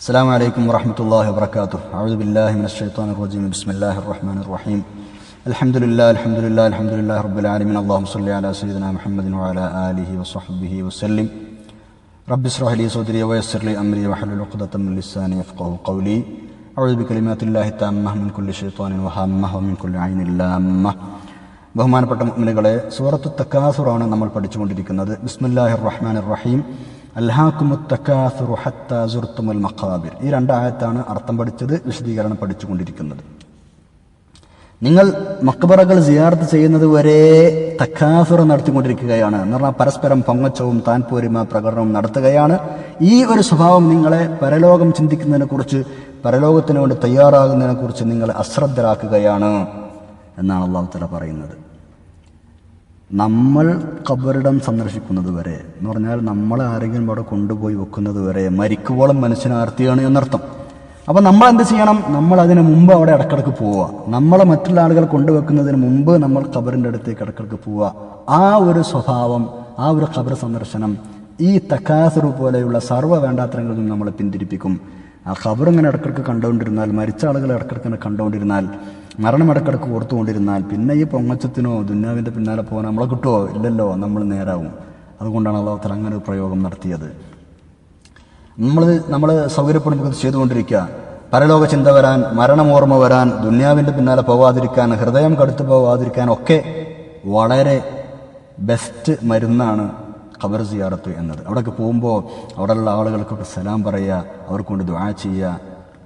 السلام عليكم ورحمة الله وبركاته أعوذ بالله من الشيطان الرجيم بسم الله الرحمن الرحيم الحمد لله الحمد لله الحمد لله رب العالمين اللهم صل على سيدنا محمد وعلى آله وصحبه وسلم رب اشرح لي صدري ويسر لي أمري واحلل عقدة من لساني يفقه قولي أعوذ بكلمات الله التامة من كل شيطان وهامة ومن كل عين لامة ബഹുമാനപ്പെട്ട മുഅ്മിനുകളെ സൂറത്തു തക്കാസുറാണ് നമ്മൾ പഠിച്ചുകൊണ്ടിരിക്കുന്നത് ബിസ്മില്ലാഹിർ റഹ്മാനിർ റഹീം ഈ രണ്ടായത്താണ് അർത്ഥം പഠിച്ചത് വിശദീകരണം പഠിച്ചുകൊണ്ടിരിക്കുന്നത്. നിങ്ങൾ മക്ബറകൾ സിയാർത്ത് ചെയ്യുന്നത് വരെ തക്കാസുറ നടത്തിക്കൊണ്ടിരിക്കുകയാണ്. എന്ന് പറഞ്ഞാൽ പരസ്പരം പൊങ്ങച്ചവും താൻ പോരിമ പ്രകടനവും നടത്തുകയാണ്. ഈ ഒരു സ്വഭാവം നിങ്ങളെ പരലോകം ചിന്തിക്കുന്നതിനെ കുറിച്ച് പരലോകത്തിന് വേണ്ടി തയ്യാറാകുന്നതിനെ കുറിച്ച് നിങ്ങളെ അശ്രദ്ധരാക്കുകയാണ് എന്നാണ് അള്ളാഹു തല പറയുന്നത്. നമ്മൾ കബറിടം സന്ദർശിക്കുന്നത് വരെ എന്ന് പറഞ്ഞാൽ നമ്മളെ ആരെങ്കിലും അവിടെ കൊണ്ടുപോയി വെക്കുന്നത് വരെ മരിക്കുവോളം മനുഷ്യനാർത്തിയാണ് എന്നർത്ഥം. അപ്പം നമ്മൾ എന്ത് ചെയ്യണം? നമ്മൾ അതിന് മുമ്പ് അവിടെ ഇടക്കിടക്ക് പോവുക. നമ്മളെ മറ്റുള്ള ആളുകൾ കൊണ്ടുവെക്കുന്നതിന് മുമ്പ് നമ്മൾ കബറിന്റെ അടുത്തേക്ക് ഇടക്കിടക്ക് പോവുക. ആ ഒരു സ്വഭാവം ആ ഒരു കബർ സന്ദർശനം ഈ തക്കാസുറു പോലെയുള്ള സർവ വേണ്ടാത്തരങ്ങളിൽ നിന്ന് നമ്മളെ പിന്തിരിപ്പിക്കും. ആ ഖബർ ഇങ്ങനെ ഇടക്കിടക്ക് കണ്ടുകൊണ്ടിരുന്നാൽ മരിച്ച ആളുകൾ ഇടക്കിടക്ക് ഇങ്ങനെ കണ്ടുകൊണ്ടിരുന്നാൽ മരണം ഇടക്കിടക്ക് ഓർത്തുകൊണ്ടിരുന്നാൽ പിന്നെ ഈ പൊങ്ങച്ചത്തിനോ ദുന്യാവിന്റെ പിന്നാലെ പോകാൻ നമ്മളെ കിട്ടുമോ ഇല്ലല്ലോ നമ്മൾ നേരാവും. അതുകൊണ്ടാണ് അള്ളാഹുത്തല അങ്ങനെ ഒരു പ്രയോഗം നടത്തിയത്. നമ്മൾ നമ്മൾ സൗകര്യപ്പെടുമ്പോൾ ചെയ്തുകൊണ്ടിരിക്കുക. പരലോക ചിന്ത വരാൻ മരണമോർമ്മ വരാൻ ദുന്യാവിന്റെ പിന്നാലെ പോകാതിരിക്കാൻ ഹൃദയം കടുത്തു പോകാതിരിക്കാൻ ഒക്കെ വളരെ ബെസ്റ്റ് മരുന്നാണ് ഖബർ സിയാറത്ത് എന്നത്. അവിടെയൊക്കെ പോകുമ്പോൾ അവിടെയുള്ള ആളുകൾക്കൊക്കെ സലാം പറയുക അവർക്ക് കൊണ്ട് ദ്വാ ചെയ്യുക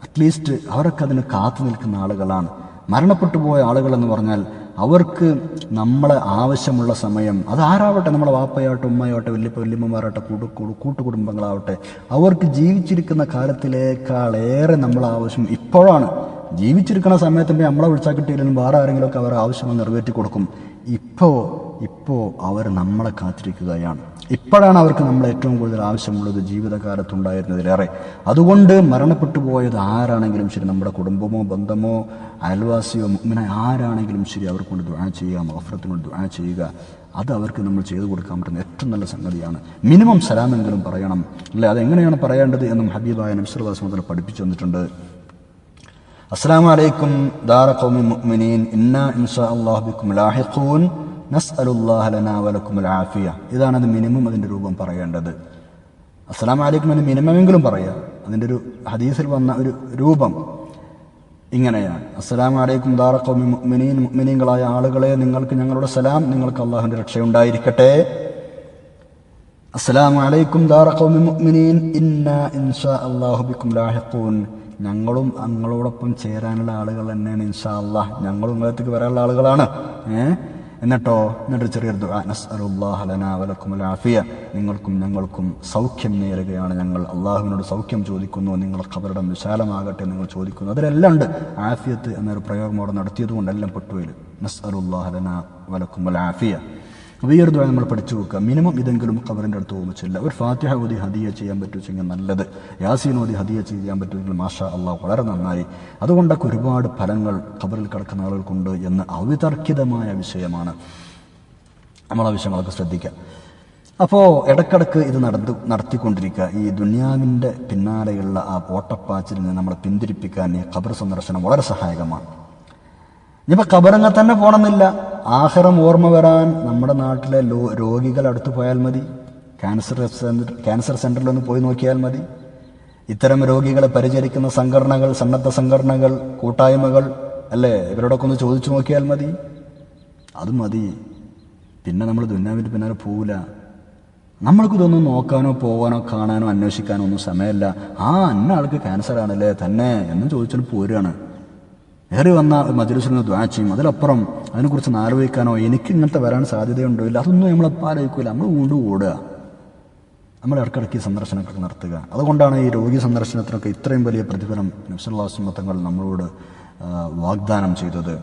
അറ്റ്ലീസ്റ്റ് അവരൊക്കെ അതിന് കാത്തു നിൽക്കുന്ന ആളുകളാണ്. മരണപ്പെട്ടു പോയ ആളുകളെന്ന് പറഞ്ഞാൽ അവർക്ക് നമ്മളെ ആവശ്യമുള്ള സമയം അതാരാവട്ടെ നമ്മളെ വാപ്പയാവട്ടെ ഉമ്മയാവട്ടെ വല്യപ്പ വല്യമ്മമാരാവട്ടെ കൂട്ടു കൂട്ടു- കൂട്ടുകുടുംബങ്ങളാവട്ടെ അവർക്ക് ജീവിച്ചിരിക്കുന്ന കാലത്തിലേക്കാളേറെ നമ്മളെ ആവശ്യം ഇപ്പോഴാണ്. ജീവിച്ചിരിക്കുന്ന സമയത്തുമ്പോൾ നമ്മളെ വിളിച്ചാൽ കിട്ടിയില്ലെങ്കിലും വേറെ ആരെങ്കിലുമൊക്കെ അവരുടെ ആവശ്യം നിറവേറ്റി കൊടുക്കും ഇപ്പോൾ ഇപ്പോൾ അവർ നമ്മളെ കാത്തിരിക്കുകയാണ്. ഇപ്പോഴാണ് അവർക്ക് നമ്മൾ ഏറ്റവും കൂടുതൽ ആവശ്യമുള്ളത് ജീവിതകാലത്തുണ്ടായിരുന്നതിലേറെ അതുകൊണ്ട് മരണപ്പെട്ടു പോയത് ആരാണെങ്കിലും ശരി നമ്മുടെ കുടുംബമോ ബന്ധമോ അയൽവാസിയോ മുഗ്മിന ആരാണെങ്കിലും ശരി അവർക്ക് കൊണ്ട് ദ്വാന ചെയ്യുക മഫറത്തിന് കൊണ്ട് ദ്വാ ചെയ്യുക അത് അവർക്ക് നമ്മൾ ചെയ്തു കൊടുക്കാൻ പറ്റുന്ന ഏറ്റവും നല്ല സംഗതിയാണ്. മിനിമം സലാമെങ്കിലും പറയണം. അല്ലെ? അതെങ്ങനെയാണ് പറയേണ്ടത് എന്നും ഹബീബായ നബ്സർവാസ് മുതൽ പഠിപ്പിച്ചു തന്നിട്ടുണ്ട്. അസ്സാം വലൈക്കും ദാറ മുഅ്മിനീൻ. ഇന്നാ ഇൻഷാ അല്ലാഹു ബിക്കും ലാഹിഖൂൻ. നസ്അലുല്ലാഹ ലനാ ആഫിയ. ഇതാണ് അത് മിനിമം അതിന്റെ രൂപം പറയേണ്ടത്. അസ്സലാമു അലൈക്കും എന്ന് മിനിമമെങ്കിലും പറയാം. അതിന്റെ ഒരു ഹദീസിൽ വന്ന ഒരു രൂപം ഇങ്ങനെയാണ്. അസ്സലാമു അലൈക്കും ദാറഖൗമി മുഅ്മിനീൻ മുഅ്മിനീങ്ങളായ ആളുകളെ നിങ്ങൾക്ക് ഞങ്ങളുടെ സലാം നിങ്ങൾക്ക് അള്ളാഹുവിന്റെ രക്ഷയുണ്ടായിരിക്കട്ടെ. അസ്സലാമു അലൈക്കും ദാറഖൗമി മുഅ്മിനീൻ ഇന്നാ ഇൻഷാ അല്ലാഹു ബിക്കും ലാഹിഖൂൻ. ഞങ്ങളും അങ്ങളോടൊപ്പം ചേരാനുള്ള ആളുകൾ തന്നെയാണ് ഇൻഷാ അല്ലാഹ്. ഞങ്ങളും നിങ്ങളത്തേക്ക് വരാനുള്ള ആളുകളാണ്. ഏ എന്നിട്ടോ എന്നിട്ട് ചെറിയൊരു ആഫിയ. നിങ്ങൾക്കും ഞങ്ങൾക്കും സൗഖ്യം നേരുകയാണ് ഞങ്ങൾ. അള്ളാഹുവിനോട് സൗഖ്യം ചോദിക്കുന്നു നിങ്ങൾ ഖബറിടം വിശാലമാകട്ടെ നിങ്ങൾ ചോദിക്കുന്നു. അതിലെല്ലാം ഉണ്ട്. ആഫിയത്ത് എന്നൊരു പ്രയോഗം അവിടെ നടത്തിയത് കൊണ്ടെല്ലാം പെട്ടുപോയി. നസ്അലുല്ലാഹ ലനാ വലക്കുമുൽ ആഫിയ. ഈ നമ്മൾ പഠിച്ചു നോക്കുക മിനിമം ഇതെങ്കിലും ഖബറിന്റെ അടുത്ത് പോകുമ്പോൾ ചെല്ലുക. ഒരു ഫാത്തിഹ ഓതി ഹദിയ ചെയ്യാൻ പറ്റുമെങ്കിൽ നല്ലത്. യാസീൻ ഓതി ഹദിയ ചെയ്യാൻ പറ്റുമെങ്കിൽ മാഷ അള്ളാഹ് വളരെ നന്നായി. അതുകൊണ്ടൊക്കെ ഒരുപാട് ഫലങ്ങൾ ഖബറിൽ കിടക്കുന്ന ആളുകൾക്കുണ്ട് എന്ന് അവിതർക്കിതമായ വിഷയമാണ്. നമ്മൾ ആ വിഷയങ്ങളൊക്കെ ശ്രദ്ധിക്കുക. അപ്പോൾ ഇടക്കിടക്ക് ഇത് നടന്നു നടത്തിക്കൊണ്ടിരിക്കുക. ഈ ദുന്യാവിന്റെ പിന്നാലെയുള്ള ആ ഓട്ടപ്പാച്ചിൽ നിന്ന് നമ്മളെ പിന്തിരിപ്പിക്കാൻ ഈ ഖബർ സന്ദർശനം വളരെ സഹായകമാണ്. ഇനിയിപ്പോൾ ഖബറങ്ങ തന്നെ പോണമെന്നില്ല ആഹാരം ഓർമ്മ വരാൻ നമ്മുടെ നാട്ടിലെ ലോ രോഗികൾ അടുത്ത് പോയാൽ മതി. ക്യാൻസർ സെന്റർ ക്യാൻസർ സെന്ററിൽ ഒന്ന് പോയി നോക്കിയാൽ മതി. ഇത്തരം രോഗികളെ പരിചരിക്കുന്ന സംഘടനകൾ സന്നദ്ധ സംഘടനകൾ കൂട്ടായ്മകൾ അല്ലേ? ഇവരോടൊക്കെ ഒന്ന് ചോദിച്ചു നോക്കിയാൽ മതി. അത് മതി. പിന്നെ നമ്മൾ ദുന്നാവിന്റെ പിന്നാലെ പോവില്ല നമ്മൾക്ക് ഇതൊന്നും നോക്കാനോ പോകാനോ കാണാനോ അന്വേഷിക്കാനോ ഒന്നും സമയമല്ല. ആ അന്ന ആൾക്ക് ക്യാൻസർ ആണല്ലേ തന്നെ എന്നും ചോദിച്ചിട്ട് പോരുകയാണ് ഏറി വന്ന മജുലിസിൽ നിന്ന് ദ്വാ ചെയ്യും. അതിലപ്പുറം അതിനെക്കുറിച്ച് ആലോചിക്കാനോ എനിക്ക് ഇങ്ങനത്തെ വരാൻ സാധ്യതയുണ്ടോ ഇല്ല അതൊന്നും നമ്മൾ ആലോചിക്കില്ല നമ്മൾ വീണ്ടും ഓടുക. നമ്മൾ ഇടയ്ക്കിടയ്ക്ക് സന്ദർശനമൊക്കെ നടത്തുക. അതുകൊണ്ടാണ് ഈ രോഗി സന്ദർശനത്തിനൊക്കെ ഇത്രയും വലിയ പ്രതിഫലം നബ്സല്ലാസ്മത്തങ്ങൾ നമ്മളോട് ആ, വാഗ്ദാനം ചെയ്തത്.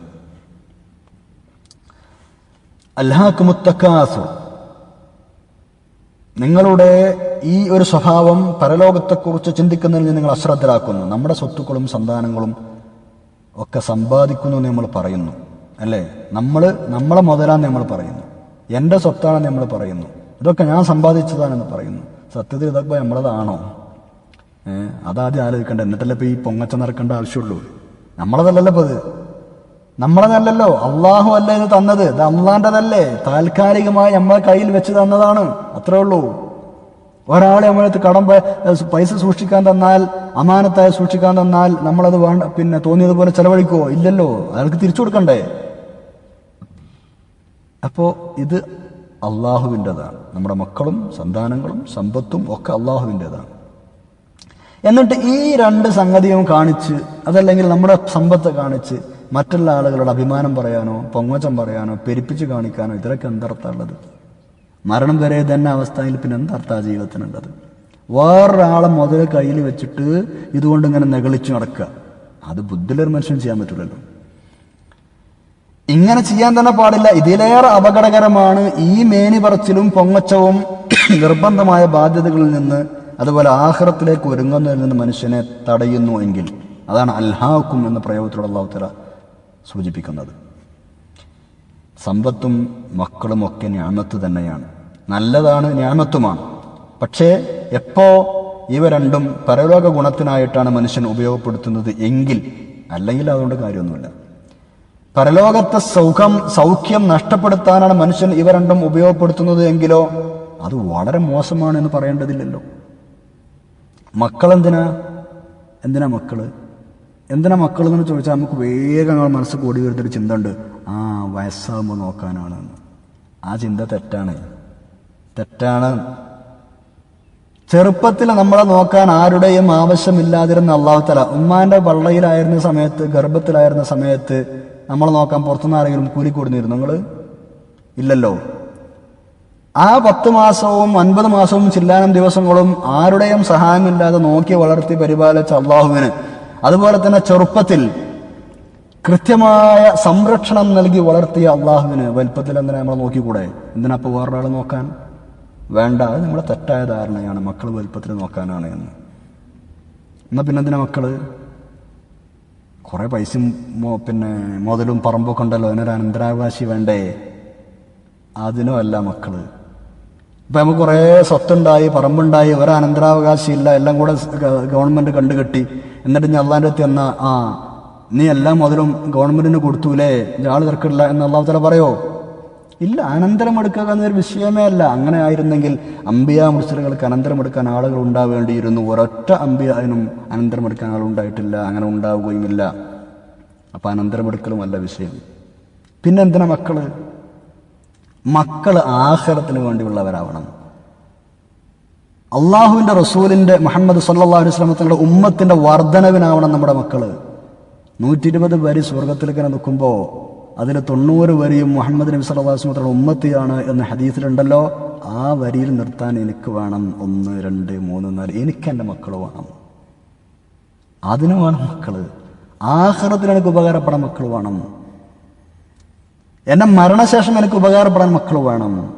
അല്ലാക്കുമുത്തക്കാസു നിങ്ങളുടെ ഈ ഒരു സ്വഭാവം പരലോകത്തെക്കുറിച്ച് ചിന്തിക്കുന്നതിൽ നിങ്ങൾ അശ്രദ്ധരാക്കുന്നു. നമ്മുടെ സ്വത്തുക്കളും സന്താനങ്ങളും ഒക്കെ സമ്പാദിക്കുന്നു എന്ന് നമ്മൾ പറയുന്നു. അല്ലേ? നമ്മൾ നമ്മളെ മുതലാന്ന് നമ്മൾ പറയുന്നു. എന്റെ സ്വത്താണെന്ന് നമ്മൾ പറയുന്നു. ഇതൊക്കെ ഞാൻ സമ്പാദിച്ചതാണെന്ന് പറയുന്നു. സത്യത്തിൽ ഇതൊക്കെ നമ്മളതാണോ? അതാദ്യം ആലോചിക്കണ്ട. എന്നിട്ടല്ലേ ഇപ്പൊ ഈ പൊങ്ങച്ച നടക്കേണ്ട ആവശ്യമുള്ളൂ. നമ്മളതല്ലല്ലോ ഇപ്പോൾ ഇത്. നമ്മളതല്ലല്ലോ. അള്ളാഹു അല്ല ഇത് തന്നത്? ഇത് അള്ളാന്റെതല്ലേ താൽക്കാലികമായി നമ്മളെ കയ്യിൽ വെച്ച് തന്നതാണ്. അത്രേ ഉള്ളൂ. ഒരാളെ നമ്മളത് കടം പൈസ സൂക്ഷിക്കാൻ തന്നാൽ അമാനത്തായി സൂക്ഷിക്കാൻ തന്നാൽ നമ്മളത് വേണ്ട പിന്നെ തോന്നിയതുപോലെ ചെലവഴിക്കുവോ ഇല്ലല്ലോ. അയാൾക്ക് തിരിച്ചു കൊടുക്കണ്ടേ? അപ്പോ ഇത് അള്ളാഹുവിന്റെതാണ്. നമ്മുടെ മക്കളും സന്താനങ്ങളും സമ്പത്തും ഒക്കെ അള്ളാഹുവിന്റെതാണ്. എന്നിട്ട് ഈ രണ്ട് സംഗതിയും കാണിച്ച് അതല്ലെങ്കിൽ നമ്മുടെ സമ്പത്ത് കാണിച്ച് മറ്റുള്ള ആളുകളുടെ അഭിമാനം പറയാനോ പൊങ്ങച്ചം പറയാനോ പെരുപ്പിച്ച് കാണിക്കാനോ ഇതിലൊക്കെ എന്തർത്ഥമുള്ളത് മരണം വരെ തന്നെ അവസ്ഥയിൽ പിന്നെ എന്താർത്ഥ ജീവിതത്തിനുള്ളത്? വേറൊരാളെ മുതൽ കയ്യിൽ വെച്ചിട്ട് ഇതുകൊണ്ട് ഇങ്ങനെ നെകളിച്ചു നടക്കുക. അത് ബുദ്ധിലൊരു മനുഷ്യൻ ചെയ്യാൻ പറ്റില്ലല്ലോ ഇങ്ങനെ ചെയ്യാൻ തന്നെ പാടില്ല. ഇതിലേറെ അപകടകരമാണ് ഈ മേനി പറച്ചിലും പൊങ്ങച്ചവും നിർബന്ധമായ ബാധ്യതകളിൽ നിന്ന് അതുപോലെ ആഹ്റത്തിലേക്ക് ഒരുങ്ങുന്നതിൽ നിന്ന് മനുഷ്യനെ തടയുന്നു എങ്കിൽ അതാണ് അൽഹാക്കും എന്ന പ്രയോഗത്തിലുള്ള അള്ളാഹുത്തല സൂചിപ്പിക്കുന്നത്. സമ്പത്തും മക്കളും ഒക്കെ ഞാമത്ത് തന്നെയാണ്. നല്ലതാണ് ഞാമത്തുമാണ്. പക്ഷേ എപ്പോ ഇവ രണ്ടും പരലോക ഗുണത്തിനായിട്ടാണ് മനുഷ്യൻ ഉപയോഗപ്പെടുത്തുന്നത് എങ്കിൽ അല്ലെങ്കിൽ അതുകൊണ്ട് കാര്യമൊന്നുമില്ല. പരലോകത്തെ സൗഖം സൗഖ്യം നഷ്ടപ്പെടുത്താനാണ് മനുഷ്യൻ ഇവ രണ്ടും ഉപയോഗപ്പെടുത്തുന്നത് എങ്കിലോ അത് വളരെ മോശമാണ് എന്ന് പറയേണ്ടതില്ലല്ലോ. മക്കളെന്തിനാ? എന്തിനാ മക്കൾ? എന്തിനാ മക്കൾ എന്ന് ചോദിച്ചാൽ നമുക്ക് വേഗം മനസ്സ് കൂടി വരുന്നൊരു ചിന്ത ഉണ്ട് ആ വയസ്സാകുമ്പോൾ നോക്കാനാണ് ആ ചിന്ത തെറ്റാണ്. തെറ്റാണ്. ചെറുപ്പത്തിൽ നമ്മളെ നോക്കാൻ ആരുടെയും ആവശ്യമില്ലാതിരുന്ന അള്ളാഹുത്തല ഉമ്മാന്റെ വള്ളയിലായിരുന്ന സമയത്ത് ഗർഭത്തിലായിരുന്ന സമയത്ത് നമ്മളെ നോക്കാൻ പുറത്തുനിന്ന് ആരെങ്കിലും കൂലി കൊടുന്നിരുന്നു നിങ്ങൾ ഇല്ലല്ലോ. ആ പത്ത് മാസവും അൻപത് മാസവും ചില്ലാനം ദിവസങ്ങളും ആരുടെയും സഹായമില്ലാതെ നോക്കി വളർത്തി പരിപാലിച്ച അള്ളാഹുവിന് അതുപോലെ തന്നെ ചെറുപ്പത്തിൽ കൃത്യമായ സംരക്ഷണം നൽകി വളർത്തിയ അള്ളാഹുവിന് വലുപ്പത്തിൽ എന്തിനാ നമ്മളെ നോക്കിക്കൂടെ? എന്തിനാ ഇപ്പോൾ വേറൊരാൾ നോക്കാൻ? വേണ്ട അത് നമ്മുടെ തെറ്റായ ധാരണയാണ്. മക്കൾ വലുപ്പത്തിൽ നോക്കാനാണ് എന്ന്. എന്നാ പിന്നെ എന്തിനാ മക്കൾ? കുറേ പൈസയും പിന്നെ മുതലും പറമ്പൊക്കെ ഉണ്ടല്ലോ. അതിനൊരു അനന്തരാവകാശി വേണ്ടേ? അതിനും അല്ല മക്കൾ. ഇപ്പൊ നമുക്ക് കുറെ സ്വത്തുണ്ടായി പറമ്പുണ്ടായി ഒരു ഇല്ല. എല്ലാം കൂടെ ഗവൺമെന്റ് കണ്ടുകെട്ടി. എന്നിട്ട് ഞാൻ അള്ളാന്റെ അടുത്ത് ആ നീ എല്ലാം മുതലും ഗവൺമെന്റിന് കൊടുത്തൂലേ? ആൾ തിരക്കില്ല എന്ന് തല പറയോ? ഇല്ല അനന്തരം എടുക്കുക എന്നൊരു വിഷയമേ അല്ല. അങ്ങനെ ആയിരുന്നെങ്കിൽ അമ്പിയ മുസ്ലിങ്ങൾക്ക് അനന്തരം എടുക്കാൻ ആളുകൾ ഉണ്ടാവേണ്ടിയിരുന്നു. ഒരൊറ്റ അമ്പിയാനും അനന്തരം എടുക്കാൻ ആളുണ്ടായിട്ടില്ല അങ്ങനെ ഉണ്ടാവുകയുമില്ല. അപ്പൊ അനന്തരം എടുക്കലുമല്ല വിഷയം. പിന്നെന്തിനാ മക്കൾ? മക്കൾ ആഹാരത്തിന് വേണ്ടിയുള്ളവരാവണം. അള്ളാഹുവിന്റെ റസൂലിന്റെ മുഹമ്മദ് സല്ലാ അലൈഹി ഉമ്മത്തിന്റെ വർധനവിനാവണം നമ്മുടെ മക്കൾ. നൂറ്റി ഇരുപത് വരി സ്വർഗത്തിലേക്ക് ഇങ്ങനെ നിൽക്കുമ്പോൾ അതിൽ തൊണ്ണൂറ് വരിയും മുഹമ്മദ് നബി സല്ലാ വസ്ലമത്തിന്റെ ഉമ്മത്തിയാണ് എന്ന ഹദീസിലുണ്ടല്ലോ. ആ വരിയിൽ നിർത്താൻ എനിക്ക് വേണം. ഒന്ന് രണ്ട് മൂന്ന് നാല്. എനിക്ക് എന്റെ മക്കൾ വേണം. അതിന് വേണം മക്കൾ ആഹാരത്തിന് എനിക്ക് ഉപകാരപ്പെടാൻ മക്കൾ വേണം. എന്നെ മരണശേഷം എനിക്ക് ഉപകാരപ്പെടാൻ മക്കൾ വേണം.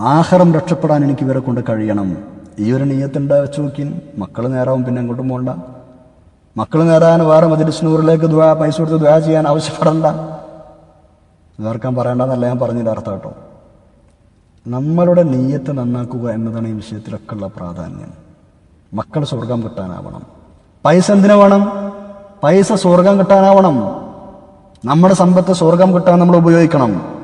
ആഹാരം രക്ഷപ്പെടാൻ എനിക്ക് ഇവരെ കൊണ്ട് കഴിയണം. ഈ ഒരു നീയത്തുണ്ടാ വെച്ച് നോക്കി മക്കൾ നേരാവും പിന്നെ അങ്ങോട്ടും പോകണ്ട മക്കൾ നേടാൻ വേറെ മജിലിസ്നൂറിലേക്ക് ദ്വാ പൈസ കൊടുത്ത് ദ്വാ ചെയ്യാൻ ആവശ്യപ്പെടണ്ട. ഇതാർക്കാൻ പറയണ്ടെന്നല്ല ഞാൻ പറഞ്ഞതിന്റെ അർത്ഥം കേട്ടോ. നമ്മളുടെ നീയത്ത് നന്നാക്കുക എന്നതാണ് ഈ വിഷയത്തിലൊക്കെ ഉള്ള പ്രാധാന്യം. മക്കൾ സ്വർഗം കിട്ടാനാവണം. പൈസ എന്തിനു വേണം? പൈസ സ്വർഗം കിട്ടാനാവണം. നമ്മുടെ സമ്പത്ത് സ്വർഗം കിട്ടാൻ നമ്മൾ ഉപയോഗിക്കണം.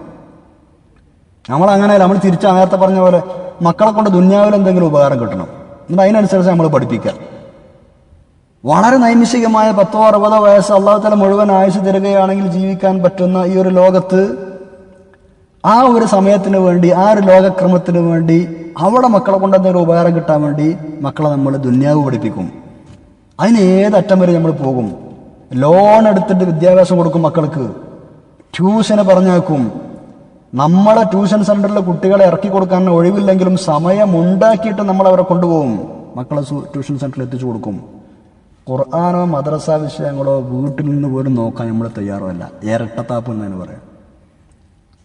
നമ്മൾ അങ്ങനെ നമ്മൾ തിരിച്ച് നേരത്തെ പറഞ്ഞ പോലെ മക്കളെ കൊണ്ട് ദുന്യാവിൽ എന്തെങ്കിലും ഉപകാരം കിട്ടണം. എന്നിട്ട് അതിനനുസരിച്ച് നമ്മൾ പഠിപ്പിക്കുക. വളരെ നൈമിഷികമായ പത്തോ അറുപതോ വയസ്സ് അള്ളാഹുത്തല മുഴുവൻ ആയുസ് തരികയാണെങ്കിൽ ജീവിക്കാൻ പറ്റുന്ന ഈ ഒരു ലോകത്ത് ആ ഒരു സമയത്തിന് വേണ്ടി ആ ഒരു ലോകക്രമത്തിന് വേണ്ടി അവിടെ മക്കളെ കൊണ്ട് ഉപകാരം കിട്ടാൻ വേണ്ടി മക്കളെ നമ്മൾ ദുന്യാവ് പഠിപ്പിക്കും. അതിന് ഏതറ്റം വരെ നമ്മൾ പോകും? ലോൺ എടുത്തിട്ട് വിദ്യാഭ്യാസം കൊടുക്കും മക്കൾക്ക്. ട്യൂഷന് പറഞ്ഞേക്കും നമ്മളെ ട്യൂഷൻ സെന്ററിലെ കുട്ടികളെ ഇറക്കി കൊടുക്കാൻ ഒഴിവില്ലെങ്കിലും സമയം ഉണ്ടാക്കിയിട്ട് നമ്മൾ അവരെ കൊണ്ടുപോകും. മക്കളെ ട്യൂഷൻ സെന്ററിൽ എത്തിച്ചു കൊടുക്കും. ഖുർആാനോ മദ്രസ വിഷയങ്ങളോ വീട്ടിൽ നിന്ന് പോലും നോക്കാൻ നമ്മൾ തയ്യാറുമല്ല ഇരട്ടത്താപ്പ് എന്നതിന് പറയാം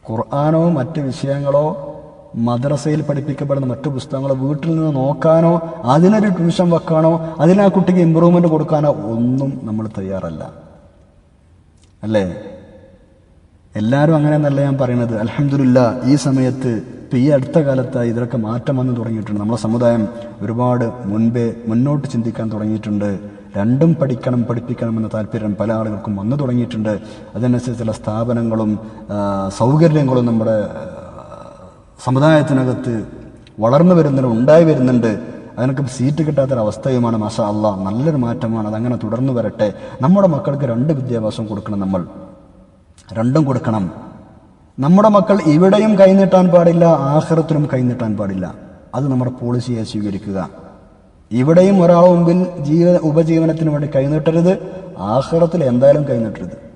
ഖുർആാനോ മറ്റ് വിഷയങ്ങളോ മദ്രസയിൽ പഠിപ്പിക്കപ്പെടുന്ന മറ്റു പുസ്തകങ്ങളോ വീട്ടിൽ നിന്ന് നോക്കാനോ അതിനൊരു ട്യൂഷൻ വെക്കാനോ അതിനാ കുട്ടിക്ക് ഇമ്പ്രൂവ്മെന്റ് കൊടുക്കാനോ ഒന്നും നമ്മൾ തയ്യാറല്ല. അല്ലേ? എല്ലാവരും അങ്ങനെയെന്നല്ല ഞാൻ പറയുന്നത്. അലഹമില്ല ഈ സമയത്ത് ഇപ്പം ഈ അടുത്ത കാലത്തായി ഇതിലൊക്കെ മാറ്റം വന്നു തുടങ്ങിയിട്ടുണ്ട്. നമ്മുടെ സമുദായം ഒരുപാട് മുൻപേ മുന്നോട്ട് ചിന്തിക്കാൻ തുടങ്ങിയിട്ടുണ്ട്. രണ്ടും പഠിക്കണം പഠിപ്പിക്കണമെന്ന താല്പര്യം പല ആളുകൾക്കും വന്നു തുടങ്ങിയിട്ടുണ്ട്. അതിനനുസരിച്ചുള്ള സ്ഥാപനങ്ങളും സൗകര്യങ്ങളും നമ്മുടെ സമുദായത്തിനകത്ത് വളർന്നു വരുന്നുണ്ട് ഉണ്ടായി വരുന്നുണ്ട്. അതിനൊക്കെ സീറ്റ് കിട്ടാത്തൊരവസ്ഥയുമാണ് മാഷാ അല്ല നല്ലൊരു മാറ്റമാണ്. അതങ്ങനെ തുടർന്നു വരട്ടെ. നമ്മുടെ മക്കൾക്ക് രണ്ട് വിദ്യാഭ്യാസം കൊടുക്കണം നമ്മൾ. രണ്ടും കൊടുക്കണം. നമ്മുടെ മക്കൾ ഇവിടെയും കൈനീട്ടാൻ പാടില്ല ആഹ്റത്തിലും കൈനീട്ടാൻ പാടില്ല. അത് നമ്മുടെ പോളിസിയായി സ്വീകരിക്കുക. ഇവിടെയും ഒരാളെ മുമ്പിൽ ജീവ ഉപജീവനത്തിന് വേണ്ടി കൈനീട്ടരുത്. ആഹ്റത്തിൽ എന്തായാലും കൈനീട്ടരുത്.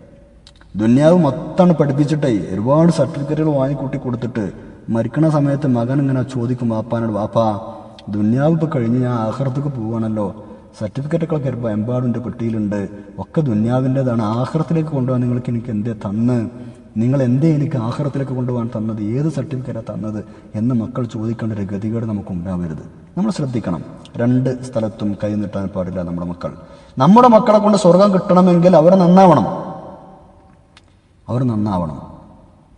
ദുന്യാവ് മൊത്തമാണ് പഠിപ്പിച്ചിട്ടേ ഒരുപാട് സർട്ടിഫിക്കറ്റുകൾ വാങ്ങിക്കൂട്ടി കൊടുത്തിട്ട് മരിക്കണ സമയത്ത് മകൻ ഇങ്ങനെ ചോദിക്കും വാപ്പാനോട് വാപ്പാ ദുന്യാവ് ഇപ്പൊ കഴിഞ്ഞ് ഞാൻ ആഹ്റത്തേക്ക് പോവുകയാണല്ലോ സർട്ടിഫിക്കറ്റുകളൊക്കെ ഇപ്പോൾ എമ്പാടുണ്ട് പെട്ടിയിലുണ്ട്. ഒക്കെ ദുന്യാവിന്റെതാണ്. ആഹ്റത്തിലേക്ക് കൊണ്ടുപോകാൻ നിങ്ങൾക്ക് എനിക്ക് എന്തേ തന്ന്? നിങ്ങൾ എന്തേ എനിക്ക് ആഹാരത്തിലേക്ക് കൊണ്ടുപോകാൻ തന്നത് ഏത് സർട്ടിഫിക്കറ്റാണ് തന്നത് എന്ന് മക്കൾ ചോദിക്കേണ്ട ഒരു ഗതികേട് നമുക്ക് ഉണ്ടാവരുത് നമ്മൾ ശ്രദ്ധിക്കണം. രണ്ട് സ്ഥലത്തും കൈ നീട്ടാൻ പാടില്ല നമ്മുടെ മക്കൾ. നമ്മുടെ മക്കളെ കൊണ്ട് സ്വർഗം കിട്ടണമെങ്കിൽ അവർ നന്നാവണം. അവർ നന്നാവണം.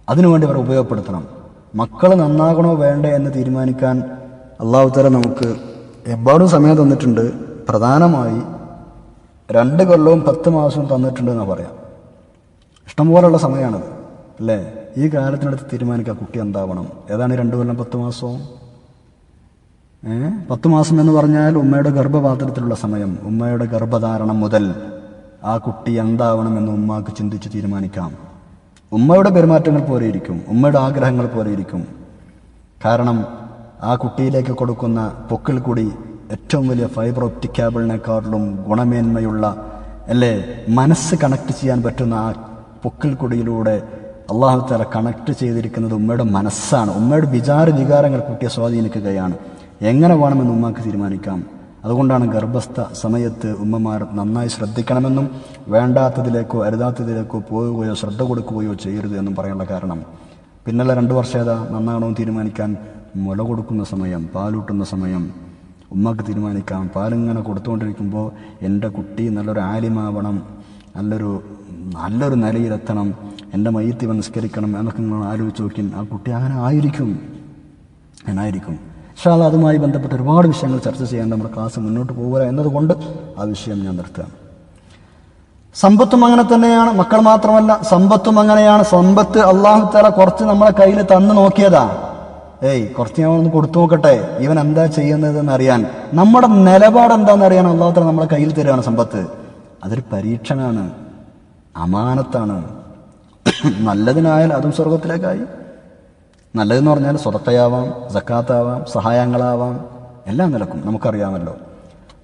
അതിനുവേണ്ടി അവർ ഉപയോഗപ്പെടുത്തണം. മക്കൾ നന്നാകണോ വേണ്ടേ എന്ന് തീരുമാനിക്കാൻ അള്ളാഹു തല നമുക്ക് എമ്പാടും സമയം തന്നിട്ടുണ്ട്. പ്രധാനമായി രണ്ട് കൊല്ലവും പത്ത് മാസവും തന്നിട്ടുണ്ട് എന്ന് പറയാം. ഇഷ്ടംപോലെയുള്ള സമയമാണത് അല്ലേ ഈ കാലത്തിനടുത്ത് തീരുമാനിക്കുക കുട്ടി എന്താവണം. ഏതാണ് രണ്ട് കൊല്ലം പത്ത് മാസവും? പത്ത് മാസം എന്ന് പറഞ്ഞാൽ ഉമ്മയുടെ ഗർഭപാത്രത്തിലുള്ള സമയം ഉമ്മയുടെ ഗർഭധാരണം മുതൽ ആ കുട്ടി എന്താവണമെന്ന് ഉമ്മാക്ക് ചിന്തിച്ച് തീരുമാനിക്കാം. ഉമ്മയുടെ പെരുമാറ്റങ്ങൾ പോലെ ഇരിക്കും ഉമ്മയുടെ ആഗ്രഹങ്ങൾ പോലെ ഇരിക്കും. കാരണം ആ കുട്ടിയിലേക്ക് കൊടുക്കുന്ന പൊക്കിൽ കൂടി ഏറ്റവും വലിയ ഫൈബർ ഒപ്റ്റിക് കേബിളിനെക്കാട്ടിലും ഗുണമേന്മയുള്ള അല്ലേ? മനസ്സ് കണക്ട് ചെയ്യാൻ പറ്റുന്ന ആ പൊക്കിൽ കുടിയിലൂടെ അള്ളാഹു താല കണക്ട് ചെയ്തിരിക്കുന്നത് ഉമ്മയുടെ മനസ്സാണ്. ഉമ്മയുടെ വിചാര വികാരങ്ങൾ കുട്ടിയെ സ്വാധീനിക്കുകയാണ്. എങ്ങനെ വേണമെന്ന് ഉമ്മാക്ക് തീരുമാനിക്കാം. അതുകൊണ്ടാണ് ഗർഭസ്ഥ സമയത്ത് ഉമ്മമാർ നന്നായി ശ്രദ്ധിക്കണമെന്നും വേണ്ടാത്തതിലേക്കോ അരുതാത്തതിലേക്കോ പോവുകയോ ശ്രദ്ധ കൊടുക്കുകയോ ചെയ്യരുത് എന്നും പറയാനുള്ള കാരണം. പിന്നല്ല രണ്ട് വർഷം ഏതാ? നന്നാകണമെന്ന് തീരുമാനിക്കാൻ മുല കൊടുക്കുന്ന സമയം പാലൂട്ടുന്ന സമയം. ഉമ്മക്ക് തീരുമാനിക്കാം. പാലിങ്ങനെ കൊടുത്തുകൊണ്ടിരിക്കുമ്പോൾ എന്റെ കുട്ടി നല്ലൊരു ആലിമാവണം നല്ലൊരു നല്ലൊരു നിലയിലെത്തണം. എന്റെ മയ്യത്തി നിസ്കരിക്കണം എന്നൊക്കെ നിങ്ങൾ ആലോചിച്ച് നോക്കി ആ കുട്ടി അങ്ങനെ ആയിരിക്കും. എന്നായിരിക്കും പക്ഷേ അത് അതുമായി ബന്ധപ്പെട്ട ഒരുപാട് വിഷയങ്ങൾ ചർച്ച ചെയ്യാൻ നമ്മുടെ ക്ലാസ് മുന്നോട്ട് പോകുക എന്നതുകൊണ്ട് ആ വിഷയം ഞാൻ നിർത്തുകയാണ്. സമ്പത്തും അങ്ങനെ തന്നെയാണ്. മക്കൾ മാത്രമല്ല സമ്പത്തും അങ്ങനെയാണ്. സമ്പത്ത് അള്ളാഹു തല കുറച്ച് നമ്മളെ കയ്യിൽ തന്നു നോക്കിയതാ. ഏയ് കുറച്ച് ഞാൻ ഒന്ന് കൊടുത്തു നോക്കട്ടെ. ഇവൻ എന്താ ചെയ്യുന്നതെന്ന് അറിയാൻ. നമ്മുടെ നിലപാട് എന്താണെന്ന് അറിയാൻ അള്ളാഹു തല നമ്മളെ കയ്യിൽ തരികയാണ് സമ്പത്ത്. അതൊരു പരീക്ഷണാണ്. അമാനത്താണ്. നല്ലതിനായാൽ അതും സ്വർഗത്തിലേക്കായി നല്ലതെന്ന് പറഞ്ഞാൽ സ്വതക്കയാവാം സക്കാത്താവാം സഹായങ്ങളാവാം എല്ലാം നിലക്കും. നമുക്കറിയാമല്ലോ.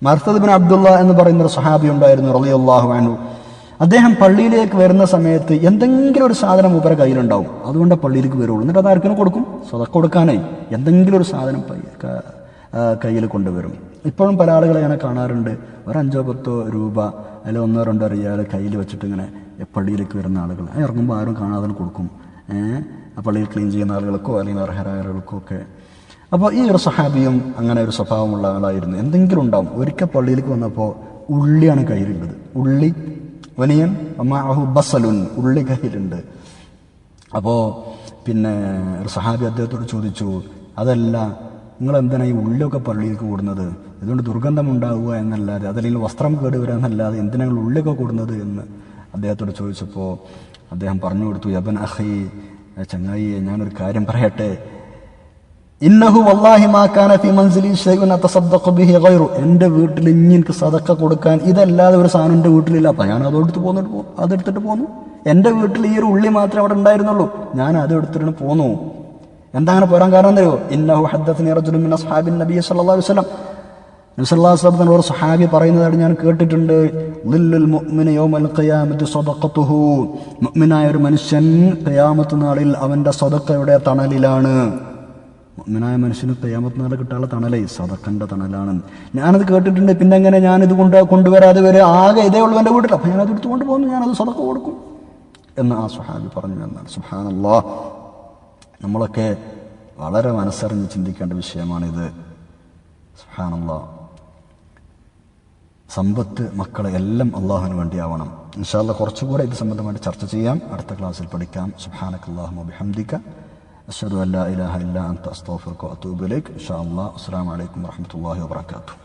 മർത്തദ് ബിൻ അബ്ദുള്ള എന്ന് പറയുന്ന ഒരു സഹാബി ഉണ്ടായിരുന്നു റളിയല്ലാഹു അൻഹു. അദ്ദേഹം പള്ളിയിലേക്ക് വരുന്ന സമയത്ത് എന്തെങ്കിലും ഒരു സാധനം ഉപരെ കയ്യിലുണ്ടാവും. അതുകൊണ്ട് പള്ളിയിലേക്ക് വരുള്ളൂ. എന്നിട്ട് അത് ആർക്കും കൊടുക്കും? സ്വതക്ക കൊടുക്കാനായി എന്തെങ്കിലും ഒരു സാധനം കയ്യിൽ കൊണ്ടുവരും. ഇപ്പോഴും പല ആളുകളെ ഞാൻ കാണാറുണ്ട്. ഒരു അഞ്ചോ പത്തോ രൂപ അല്ലെങ്കിൽ ഒന്നോ രണ്ടോ റിയാൽ കയ്യിൽ വെച്ചിട്ട് ഇങ്ങനെ പള്ളിയിലേക്ക് വരുന്ന ആളുകൾ. ഇറങ്ങുമ്പോൾ ആരും കാണാതെ കൊടുക്കും. ആ പള്ളിയിൽ ക്ലീൻ ചെയ്യുന്ന ആളുകൾക്കോ അല്ലെങ്കിൽ അർഹരായ ആളുകൾക്കോ ഒക്കെ. അപ്പോൾ ഈ ഒരു സഹാബിയും അങ്ങനെ ഒരു സ്വഭാവമുള്ള ആളായിരുന്നു. എന്തെങ്കിലും ഉണ്ടാവും. ഒരിക്കൽ പള്ളിയിലേക്ക് വന്നപ്പോൾ ഉള്ളിയാണ് കയ്യിലുള്ളത്. ഉള്ളി വനിയൻ അമ്മാഹു ബസലുൻ ഉള്ളി കയ്യിലുണ്ട്. അപ്പോൾ പിന്നെ ഒരു സഹാബി അദ്ദേഹത്തോട് ചോദിച്ചു അതല്ല നിങ്ങൾ എന്തിനാണ് ഈ ഉള്ളിയൊക്കെ പള്ളിയിലേക്ക് കൂടുന്നത്? ഇതുകൊണ്ട് ദുർഗന്ധം ഉണ്ടാവുക എന്നല്ലാതെ അതല്ലെങ്കിൽ വസ്ത്രം കേടുവരിക എന്തിനാണ് എന്തിനാ ഉള്ളിയൊക്കെ കൂടുന്നത്? എന്ന്. അദ്ദേഹത്തോട് ചോദിച്ചപ്പോൾ അദ്ദേഹം പറഞ്ഞു കൊടുത്തു യബൻ അഹി ചങ്ങായിയെ ഞാനൊരു കാര്യം പറയട്ടെ. ഇന്നഹു വല്ലാഹി മാ ഫി മൻസിലി ബിഹി ഗൈറു. എന്റെ വീട്ടിൽ ഇനി എനിക്ക് സദക്ക കൊടുക്കാൻ ഇതല്ലാതെ ഒരു സാധനം എന്റെ വീട്ടിലില്ല. അപ്പം ഞാൻ അതെടുത്ത് പോന്നിട്ട് പോ അതെടുത്തിട്ട് പോന്നു. എന്റെ വീട്ടിൽ ഈ ഒരു ഉള്ളി മാത്രമേ അവിടെ ഉണ്ടായിരുന്നുള്ളൂ. ഞാൻ അത് എടുത്തിട്ട് പോന്നു. എന്താ അങ്ങനെ പോരാൻ കാരണം എന്നറിയോ ഇന്നഹു ഹദ്ദത്ത് റജുലുൻ മിൻ അസ്ഹാബിൻ നബി സല്ലല്ലാഹു അലൈഹി വസല്ലം. നബി സല്ലല്ലാഹു അലൈഹി വസല്ലം ഒരു സഹാബി പറയുന്നതായിട്ട് ഞാൻ കേട്ടിട്ടുണ്ട്. മുഅ്മിനായ ഒരു മനുഷ്യൻ ഖിയാമത്ത് നാളിൽ അവന്റെ സ്വതക്കയുടെ തണലിലാണ്. മുഅ്മിനായ മനുഷ്യന് തയ്യാമത്തിനാളെ കിട്ടാനുള്ള തണലേ സതക്കന്റെ തണലാണ്. ഞാനത് കേട്ടിട്ടുണ്ട്. പിന്നെ എങ്ങനെ ഞാനിത് കൊണ്ട് കൊണ്ടുവരാതെ വരെ ആകെ ഇതേ ഉള്ളൂ എന്റെ വീട്ടിൽ. അപ്പം ഞാനത് എടുത്തു കൊണ്ടുപോകുന്നു. ഞാനത് സതക്ക കൊടുക്കും. എന്ന് ആ സുഹാബി പറഞ്ഞു എന്നാണ്. സുഹാനല്ലോ നമ്മളൊക്കെ വളരെ മനസ്സറിഞ്ഞ് ചിന്തിക്കേണ്ട വിഷയമാണിത്. സുഹാനല്ലാ സമ്പത്ത് മക്കളെ എല്ലാം അള്ളാഹുവിന് വേണ്ടിയാവണം. ഇൻഷാല്ല കുറച്ചുകൂടെ ഇത് സംബന്ധമായിട്ട് ചർച്ച ചെയ്യാം. അടുത്ത ക്ലാസ്സിൽ പഠിക്കാം. സുഹാനക് അള്ളാഹു ബിഹംദിക്ക അഷദു അല്ലാ ഇലാഹ ഇല്ലാ അന്ത അസ്തോഫർക്കോ അത്തൂബിലേക്ക് ഇൻഷാ അള്ളാഹ് അസ്സാം വലൈക്കും വാഹമത്തല്ലാഹി വാബർക്കാത്തു